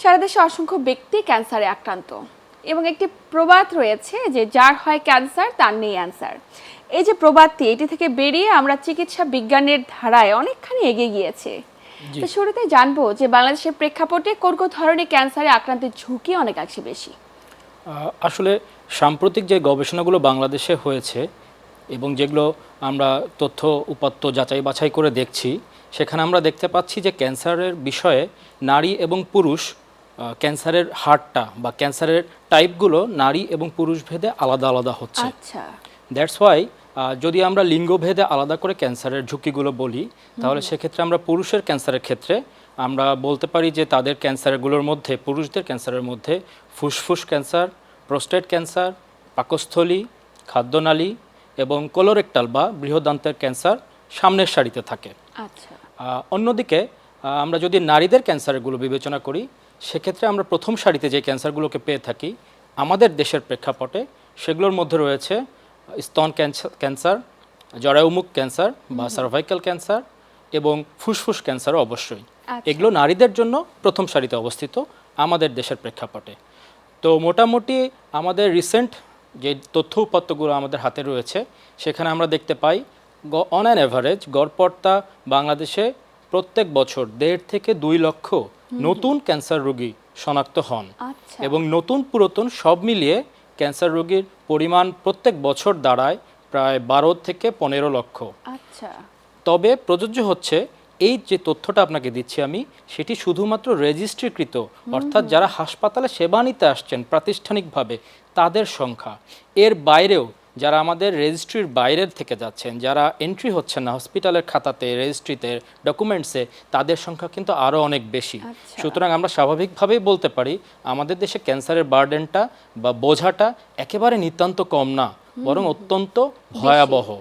সারা দেশে অসংখ্য ব্যক্তি ক্যান্সারে আক্রান্ত এবং একটি প্রবাদ রয়েছে যে যার হয় ক্যান্সার তার নেই অ্যান্সার। এই যে প্রবাদটি এটি থেকে বেরিয়ে আমরা চিকিৎসা বিজ্ঞানের ধারায় অনেকখানি এগিয়ে গিয়েছে। তো শুরুতে জানব যে বাংলাদেশের প্রেক্ষাপটে কোন কোন ধরনের ক্যান্সারে আক্রান্তের ঝুঁকি অনেক অনেকাংশে বেশি আসলে সাম্প্রতিক যে গবেষণাগুলো বাংলাদেশে হয়েছে এবং যেগুলো আমরা তথ্য উপাত্ত যাচাই বাছাই করে দেখছি সেখানে আমরা দেখতে পাচ্ছি যে ক্যান্সারের বিষয়ে নারী এবং পুরুষ ক্যান্সারের হারটা বা ক্যান্সারের টাইপগুলো নারী এবং পুরুষ ভেদে আলাদা আলাদা হচ্ছে। আচ্ছা। দ্যাটস ওয়াই যদি আমরা লিঙ্গভেদে আলাদা করে ক্যান্সারের ঝুঁকিগুলো বলি তাহলে সেক্ষেত্রে আমরা পুরুষের ক্যান্সারের ক্ষেত্রে আমরা বলতে পারি যে তাদের ক্যান্সারগুলোর মধ্যে পুরুষদের ক্যান্সারের মধ্যে ফুসফুস ক্যান্সার প্রোস্টেট ক্যান্সার পাকস্থলী খাদ্যনালী এবং কোলোরেক্টাল বা বৃহদান্তের ক্যান্সার সামনের সারিতে থাকে। আচ্ছা। অন্যদিকে আমরা যদি নারীদের ক্যান্সারগুলো বিবেচনা করি সেক্ষেত্রে আমরা প্রথম সারিতে যে ক্যান্সারগুলোকে পেয়ে থাকি আমাদের দেশের প্রেক্ষাপটে সেগুলোর মধ্যে রয়েছে স্তন ক্যান্সার ক্যান্সার জরায়ুমুখ ক্যান্সার বা সার্ভাইকাল ক্যান্সার এবং ফুসফুস ক্যান্সারও অবশ্যই। আচ্ছা। এগুলো নারীদের জন্য প্রথম সারিতে অবস্থিত আমাদের দেশের প্রেক্ষাপটে। তো মোটামুটি আমাদের রিসেন্ট যে তথ্য উপাত্তগুলো আমাদের হাতে রয়েছে সেখানে আমরা দেখতে পাই অন অ্যান অ্যাভারেজ গড়পড়তা বাংলাদেশে প্রত্যেক বছর দেড় থেকে দুই লক্ষ নতুন ক্যান্সার রোগী শনাক্ত হন। আচ্ছা। এবং নতুন পুরাতন সব মিলিয়ে ক্যান্সার রোগীর পরিমাণ প্রত্যেক বছর দাঁড়ায় প্রায় বারো থেকে পনেরো লক্ষ। আচ্ছা। তবে প্রযোজ্য হচ্ছে এই যে তথ্যটা আপনাকে দিচ্ছি আমি সেটি শুধুমাত্র রেজিস্ট্রিকৃত অর্থাৎ যারা হাসপাতালে সেবা নিতে আসছেন প্রাতিষ্ঠানিকভাবে তাদের সংখ্যা। এর বাইরেও যারা আমাদের রেজিস্ট্রির বাইরের থেকে যাচ্ছেন যারা এন্ট্রি হচ্ছেন না হসপিটালের খাতাতে রেজিস্ট্রিতে ডকুমেন্টসে তাদের সংখ্যা কিন্তু আরও অনেক বেশি। আচ্ছা। সুতরাং আমরা স্বাভাবিকভাবেই বলতে পারি আমাদের দেশে ক্যান্সারের বার্ডেনটা বা বোঝাটা একেবারে নিতান্ত কম না বরং অত্যন্ত ভয়াবহ।